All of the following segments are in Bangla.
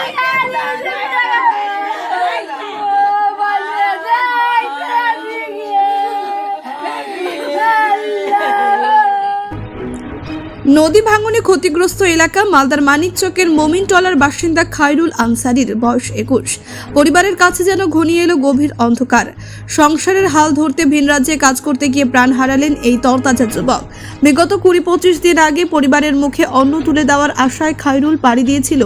Hallelujah! নদী ভাঙনে ক্ষতিগ্রস্ত এলাকা মালদার মানিকচকের মোমিনটলার বাসিন্দা খায়রুল আনসারির বয়স একুশ। পরিবারের কাছে যেন ঘনিয়ে এলো গভীর অন্ধকার। সংসারের হাল ধরতে ভিন রাজ্যে কাজ করতে গিয়ে প্রাণ হারালেন এই তরতাজা যুবক। বিগত কুড়ি পঁচিশ দিন আগে পরিবারের মুখে অন্ন তুলে দেওয়ার আশায় খায়রুল পাড়ি দিয়েছিল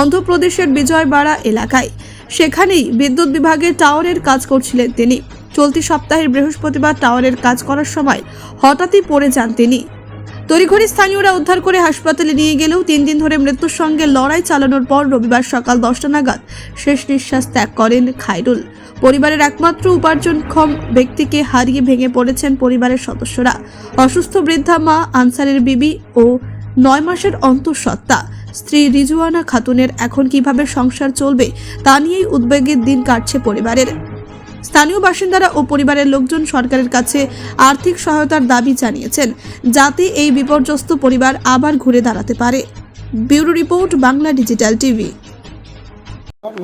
অন্ধ্রপ্রদেশের বিজয়বাড়া এলাকায়। সেখানেই বিদ্যুৎ বিভাগে টাওয়ারের কাজ করছিলেন তিনি। চলতি সপ্তাহের বৃহস্পতিবার টাওয়ারের কাজ করার সময় হঠাৎই পড়ে যান তিনি। তড়িঘড়ি স্থানীয়রা উদ্ধার করে হাসপাতালে নিয়ে গেলেও তিন দিন ধরে মৃত্যুর সঙ্গে লড়াই চালানোর পর রবিবার সকাল দশটা নাগাদ শেষ নিঃশ্বাস ত্যাগ করেন খায়রুল। পরিবারের একমাত্র উপার্জনক্ষম ব্যক্তিকে হারিয়ে ভেঙে পড়েছেন পরিবারের সদস্যরা। অসুস্থ বৃদ্ধা মা, আনসারের বিবি ও নয় মাসের অন্তঃসত্ত্বা স্ত্রী রিজুয়ানা খাতুনের এখন কীভাবে সংসার চলবে তা নিয়েই উদ্বেগের দিন কাটছে পরিবারের। স্থানীয় বাসিন্দারা ও পরিবারের লোকজন সরকারের কাছে আর্থিক সহায়তার দাবি জানিয়েছেন, যাতে এই বিপর্যস্ত পরিবার আবার ঘুরে দাঁড়াতে পারে। Bureau report, Bangla digital TV.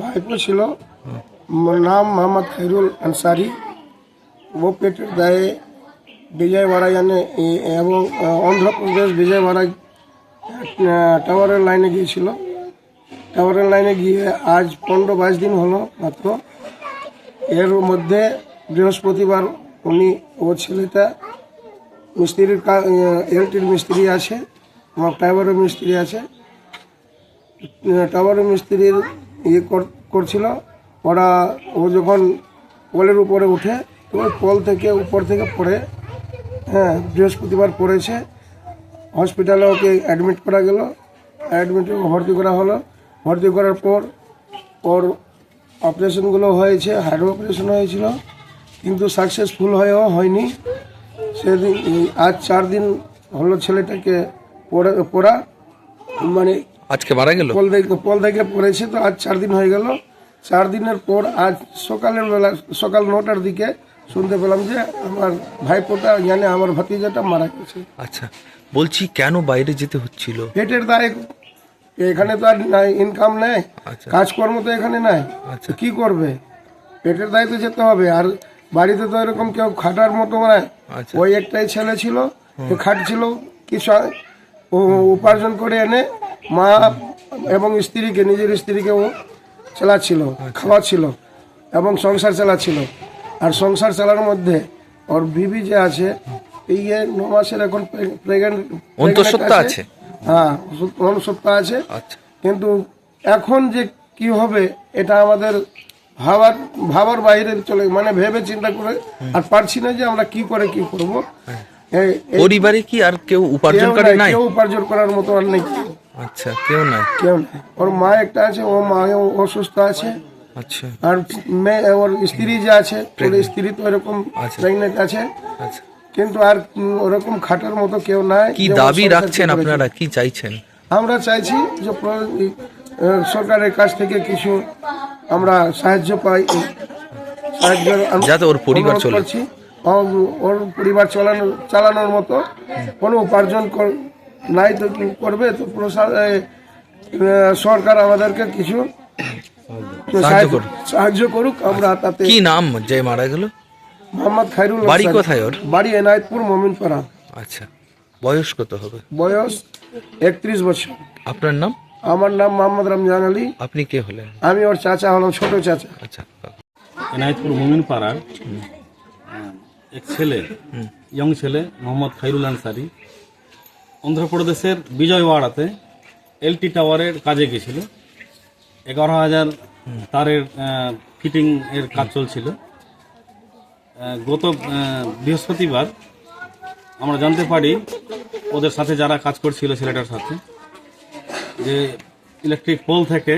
ভাইপো ছিল। নাম মোহাম্মদ খৈরুল আনসারি। ও পেটের দায়ে বিজয়ওয়াড়া জানে এবং অন্ধ্রপ্রদেশ বিজয়ওয়াড়া টাওয়ারের লাইনে গিয়েছিল। টাওয়ারের লাইনে গিয়ে আজ পনেরো বাইশ দিন হলো মাত্র এর মধ্যে বৃহস্পতিবার উনি ও ছেলেটা মিস্ত্রির এলটির মিস্ত্রি আছে আমার টাওয়ারের মিস্ত্রি আছে। টাওয়ারের মিস্ত্রির ইয়ে কর- করছিল। ওরা, ও যখন পোলের উপরে উঠে তো পোল থেকে উপর থেকে পড়ে হ্যাঁ বৃহস্পতিবার পড়েছে। হসপিটালে ওকে অ্যাডমিট করা গেল। অ্যাডমিট ভর্তি করা হলো। ভর্তি করার পর ওর অপারেশনগুলো হয়েছে হার্ট অপারেশন হয়েছিল কিন্তু সাকসেসফুল হয়েও হয়নি। সেদিন আজ চার দিন হলো ছেলেটাকে পড়ে পড়া মানে আজকে মারা গেল? পল থেকে পল থেকে পড়েছে তো আজ চার দিন হয়ে গেল। চার দিনের পর আজ সকালের বেলা সকাল নটার দিকে শুনতে পেলাম যে আমার ভাইপোটা জানে আমার ভাতিজাটা মারা গেছে। আচ্ছা বলছি কেন বাইরে যেতে হচ্ছিল? পেটের দায়ে এখানে তো আর নাই ইনকাম নেই আচ্ছা। কাজকর্ম তো এখানে নাই আচ্ছা। কি করবে পেটের দায়িত্ব যেতে হবে আর বাড়িতে তো এরকম কেউ খাটার মতো নাই আচ্ছা। ওই একটাই ছেলে ছিল খাটছিল কিছু উপার্জন করে এনে মা এবং স্ত্রীকে নিজের স্ত্রীকে ও চালাচ্ছিল। খাওয়াচ্ছিল এবং সংসার চালাচ্ছিল আর সংসার চালানোর মধ্যে ওর বিবি যে আছে এই ন মাসের এখন প্রেগনেন্ট অন্তঃসত্ত্বা আছে? হ্যাঁ অনুসত্তা আছে। আচ্ছা। কিন্তু এখন যে কি হবে এটা আমাদের ভাবার ভাবার বাইরে চলে মানে ভেবে চিন্তা করে আর পারছি না যে আমরা কি করে কি করব। পরিবারে কি আর কেউ উপার্জনকারী নাই, কেউ উপার্জন করার মতো আর নেই। আচ্ছা কেউ নাই? কেউ নাই। ওর মা একটা আছে ও মা অসুস্থ আছে। আচ্ছা। আর মেয়ে ওর স্ত্রী যে আছে ওর স্ত্রী তো এরকম আচ্ছা। প্রেগনেন্ট আছে। আচ্ছা। কিন্তু আর ওরকম খাটার মতো কেউ নাই। কি দাবি রাখছেন আপনারা? কি চাইছেন? আমরা চাইছি যে সরকারের কাছ থেকে কিছু আমরা সাহায্য পাই। আন- যাতে ওর পরিবার অনুরোধ চলে। ওর পরিবার চালানো চালানোর মতো কোনো উপার্জন নাই তো করবে? তো সরকার আমাদেরকে কিছু সাহায্য করুক। সাহায্য করুক। আমরা তাতে কি নাম যে মারা গেল? মোহাম্মদ খাইরুল বাড়ি কোথায় ওর? বাড়ি এনায়তপুর মমিনপাড়া। আচ্ছা। বয়স কত হবে? বয়স একত্রিশ বছর। আপনার নাম? আমার নাম মোহাম্মদ রমজান আলী। আপনি কে হলেন? আমি ওর চাচা হলাম ছোট চাচা। আচ্ছা। এনায়তপুর মোমিন পাড়ার এক ছেলে ইয়ং ছেলে মোহাম্মদ খাইরুল আনসারি। অন্ধ্রপ্রদেশের বিজয়ওয়াড়াতে এলটি টাওয়ারের কাজে গেছিল। এগারো হাজার তারের ফিটিং এর কাজ চলছিল। গত বৃহস্পতিবার আমরা জানতে পারি ওদের সাথে যারা কাজ করছিল ছেলেটার সাথে, যে ইলেকট্রিক পোল থেকে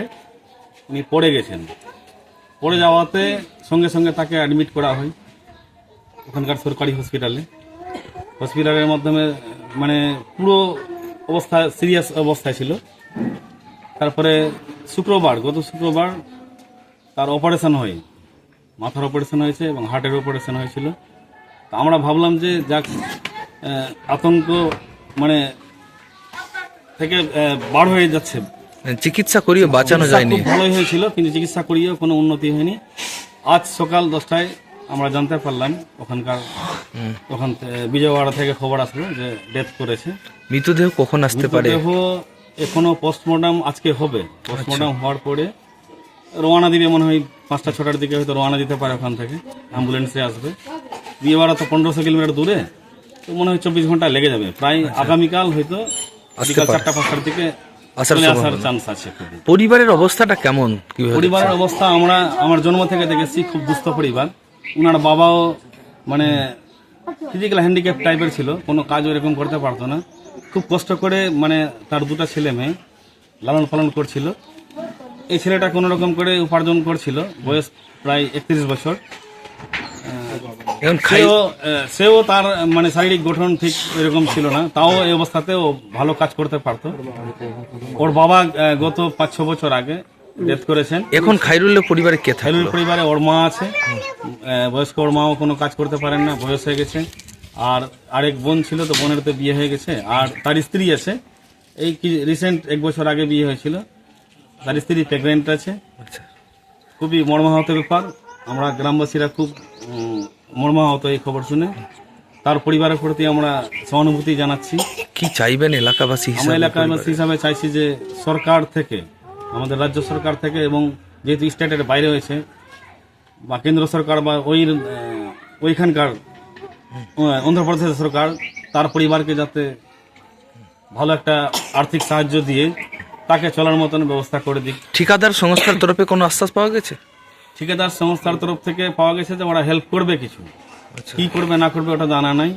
উনি পড়ে গেছেন। পড়ে যাওয়াতে সঙ্গে সঙ্গে তাকে অ্যাডমিট করা হয় ওখানকার সরকারি হসপিটালে হসপিটালের মাধ্যমে মানে পুরো অবস্থা সিরিয়াস অবস্থায় ছিল। তারপরে শুক্রবার, গত শুক্রবার তার অপারেশন হয়। মাথার অপারেশন হয়েছে এবং হার্টের অপারেশন হয়েছিল। তা আমরা ভাবলাম যে যাক আতঙ্ক মানে থেকে বার হয়ে যাচ্ছে। চিকিৎসা করিয়ে বাঁচানো যায়নি। ভালোই হয়েছিল কিন্তু চিকিৎসা করিয়েও কোনো উন্নতি হয়নি। আজ সকাল দশটায় আমরা জানতে পারলাম ওখানকার ওখান বিজয়ওয়াড়া থেকে খবর আসলো যে ডেথ করেছে। মৃতদেহ কখন আসতে পারে? মৃতদেহ এখনও পোস্টমর্টম আজকে হবে। পোস্টমর্টম হওয়ার পরে রওনা দিবে মনে হয় পাঁচটা ছটার দিকে হয়তো রওনা দিতে পারে ওখান থেকে। অ্যাম্বুলেন্সে আসবে। বিয়েবাড়া তো পনেরোশো কিলোমিটার দূরে তো মনে হয় চব্বিশ ঘণ্টা লেগে যাবে। প্রায় আগামীকাল হয়তো বিকাল চারটা পাঁচটার দিকে চলে আসার চান্স আছে পরিবারের অবস্থাটা কেমন পরিবারের অবস্থা আমরা আমার জন্ম থেকে দেখেছি খুব দুস্থ পরিবার। ওনার বাবাও মানে ফিজিক্যাল হ্যান্ডিক্যাপ টাইপের ছিল কোনো কাজ এরকম করতে পারতো না। খুব কষ্ট করে মানে তার দুটো ছেলে মেয়ে লালন পালন করছিল। এই ছেলেটা কোনো রকম করে উপার্জন করছিল বয়স প্রায় একত্রিশ বছর। সেও সেও তার মানে শারীরিক গঠন ঠিক এরকম ছিল না তাও এই অবস্থাতে ও ভালো কাজ করতে পারতো। ওর বাবা গত পাঁচ ছ বছর আগে ডেথ করেছেন। এখন খাইরুলের পরিবারে কে খাইরুল পরিবারে ওর মা আছে। বয়স্ক ওর মাও কোনো কাজ করতে পারেন না বয়স হয়ে গেছে। আর আরেক বোন ছিল তো বোনের তো বিয়ে হয়ে গেছে। আর তার স্ত্রী আছে। এই কি রিসেন্ট এক বছর আগে বিয়ে হয়েছিল। তার স্ত্রী প্রেগনেন্ট আছে। আচ্ছা। খুবই মর্মাহত ব্যাপার। আমরা গ্রামবাসীরা খুব মর্মাহত এই খবর শুনে। তার পরিবারের প্রতি আমরা সহানুভূতি জানাচ্ছি। কি চাইবেন এলাকাবাসী আমরা এলাকাবাসী হিসাবে চাইছি যে সরকার থেকে আমাদের রাজ্য সরকার থেকে এবং যেহেতু স্টেটের বাইরে হয়েছে বা কেন্দ্র সরকার বা ওই ওইখানকার অন্ধ্রপ্রদেশের সরকার তার পরিবারকে যাতে ভালো একটা আর্থিক সাহায্য দিয়ে তাকে চলার মতন ব্যবস্থা করে দিক। ঠিকাদার সংস্থার তরফে কোনো আশ্বাস পাওয়া গেছে? ঠিকাদার সংস্থার তরফ থেকে পাওয়া গেছে যে ওরা হেল্প করবে কিছু। কি করবে না করবে ওটা জানা নাই।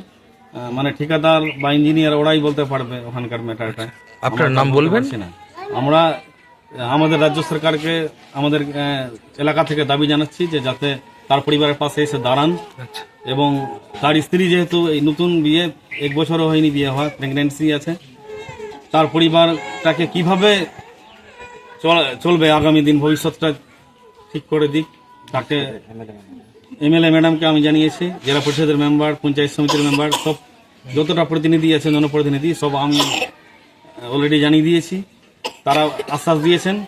মানে ঠিকাদার বা ইঞ্জিনিয়ার ওরাই বলতে পারবে ওখানকার ম্যাটারটা আপনার নাম বলবেন? না। আমরা আমাদের রাজ্য সরকারকে আমাদের এলাকা থেকে দাবি জানাচ্ছি যে যাতে তার পরিবারের পাশে এসে দাঁড়ান। আচ্ছা। এবং তার স্ত্রী যেহেতু এই নতুন বিয়ে এক বছরও হয়নি বিয়ে হওয়া প্রেগনেন্সি আছে। তার পরিবারটাকে কীভাবে চল- চলবে আগামী দিন ভবিষ্যৎটা ঠিক করে দিক। তাকে এমএলএ ম্যাডামকে আমি জানিয়েছি জেলা পরিষদের মেম্বার পঞ্চায়েত সমিতির মেম্বার সব যতটা প্রতিনিধি আছে জনপ্রতিনিধি সব আমি অলরেডি জানিয়ে দিয়েছি। তারা আশ্বাস দিয়েছেন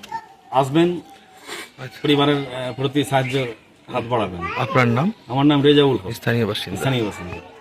আসবেন পরিবারের প্রতি সাহায্য হাত বাড়াবেন। আপনার নাম? আমার নাম রেজাউল স্থানীয় বাসিন্দা। স্থানীয় বাসিন্দা।